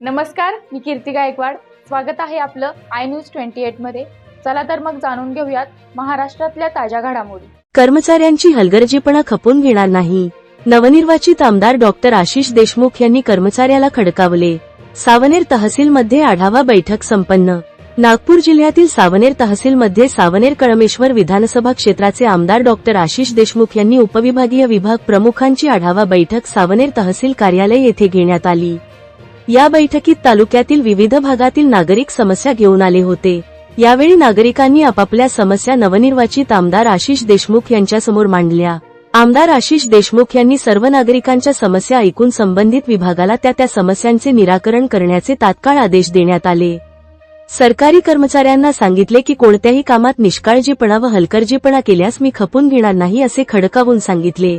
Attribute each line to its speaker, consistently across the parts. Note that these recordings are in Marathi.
Speaker 1: नमस्कार मी कीर्ती गायकवाड. स्वागत आहे आपलं आय न्यूज ट्वेंटी एटमध्ये. चला तर मग जाणून घेऊयात महाराष्ट्रातल्या ताज्या घडामोडी.
Speaker 2: कर्मचाऱ्यांची हलगर्जीपणा खपून घेणार नाही. नवनिर्वाचित आमदार डॉक्टर आशिष देशमुख यांनी कर्मचाऱ्याला खडकावले. सावनेर तहसीलमध्ये आढावा बैठक संपन्न. नागपूर जिल्ह्यातील सावनेर तहसीलमध्ये सावनेर कळमेश्वर विधानसभा क्षेत्राचे आमदार डॉक्टर आशिष देशमुख यांनी उपविभागीय विभाग प्रमुखांची आढावा बैठक सावनेर तहसील कार्यालय येथे घेण्यात आली. या बैठकीत तालुक्यातील विविध भागातील नागरिक समस्या घेऊन आले होते. यावेळी नागरिकांनी आपापल्या समस्या नवनिर्वाचित आमदार आशिष देशमुख यांच्यासमोर मांडल्या. आमदार आशिष देशमुख यांनी सर्व नागरिकांच्या समस्या ऐकून संबंधित विभागाला त्या त्या समस्यांचे निराकरण करण्याचे तात्काळ आदेश देण्यात आले. सरकारी कर्मचाऱ्यांना सांगितले की कोणत्याही कामात निष्काळजीपणा व हलकर्जीपणा केल्यास मी खपून घेणार नाही असे खडकावून सांगितले.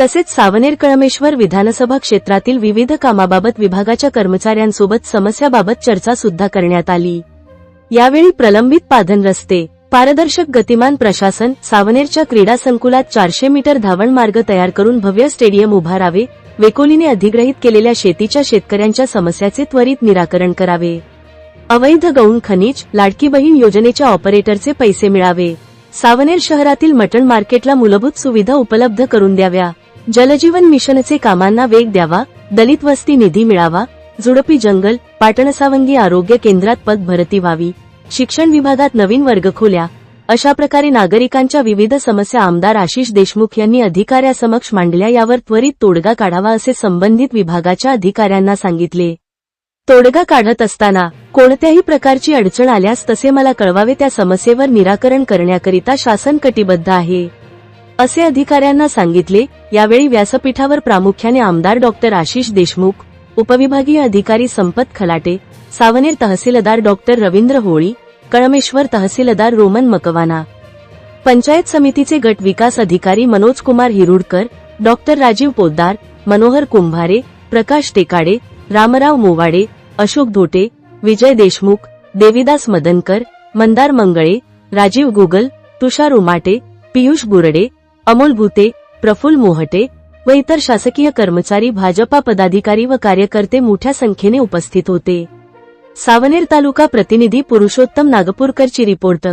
Speaker 2: तसेच सावनेर कळमेश्वर विधानसभा क्षेत्रातील विविध कामाबाबत विभागाच्या कर्मचाऱ्यांसोबत समस्याबाबत चर्चा सुद्धा करण्यात आली. यावेळी प्रलंबित पाधन रस्ते पारदर्शक गतिमान प्रशासन सावनेरच्या क्रीडा संकुलात चारशे मीटर धावण मार्ग तयार करून भव्य स्टेडियम उभारावे वेकोलीने अधिग्रहित केलेल्या शेतीच्या शेतकऱ्यांच्या समस्याचे त्वरित निराकरण करावे. अवैध गौण खनिज लाडकी बहीण योजनेच्या ऑपरेटरचे पैसे मिळावे. सावनेर शहरातील मटण मार्केटला मूलभूत सुविधा उपलब्ध करून द्याव्या. जलजीवन मिशनचे कामांना वेग द्यावा दलित वस्ती निधी मिळावा झुडपी जंगल पाटणसावंगी आरोग्य केंद्रात पद भरती व्हावी. शिक्षण विभागात नवीन वर्ग खोल्या. अशा प्रकारे नागरिकांच्या विविध समस्या आमदार आशिष देशमुख यांनी अधिकाऱ्यासमक्ष मांडल्या यावर त्वरित तोडगा काढावा असे संबंधित विभागाच्या अधिकाऱ्यांना सांगितले. तोडगा काढत असताना कोणत्याही प्रकारची अडचण आल्यास तसे मला कळवावे त्या समस्येवर निराकरण करण्याकरिता शासन कटिबद्ध आहे. असे अधिकाऱ्यांना सांगितले यावेळी व्यासपीठावर प्रामुख्याने आमदार डॉक्टर आशिष देशमुख उपविभागीय अधिकारी संपत खलाटे सावनेर तहसीलदार डॉक्टर रवींद्र होळी कळमेश्वर तहसीलदार रोमन मकवाना पंचायत समितीचे गट विकास अधिकारी मनोज कुमार हिरुडकर डॉक्टर राजीव पोद्दार मनोहर कुंभारे प्रकाश टेकाडे रामराव मोवाडे अशोक धोटे विजय देशमुख देविदास मदनकर मंदार मंगळे राजीव गुगल तुषार उमाटे पियुष बुरडे अमोल भूते प्रफुल मोहटे व इतर शासकीय कर्मचारी भाजपा पदाधिकारी व कार्यकर्ते मोठ्या संख्येने उपस्थित होते. सावनेर तालुका प्रतिनिधी पुरुषोत्तम नागपूरकरची रिपोर्ट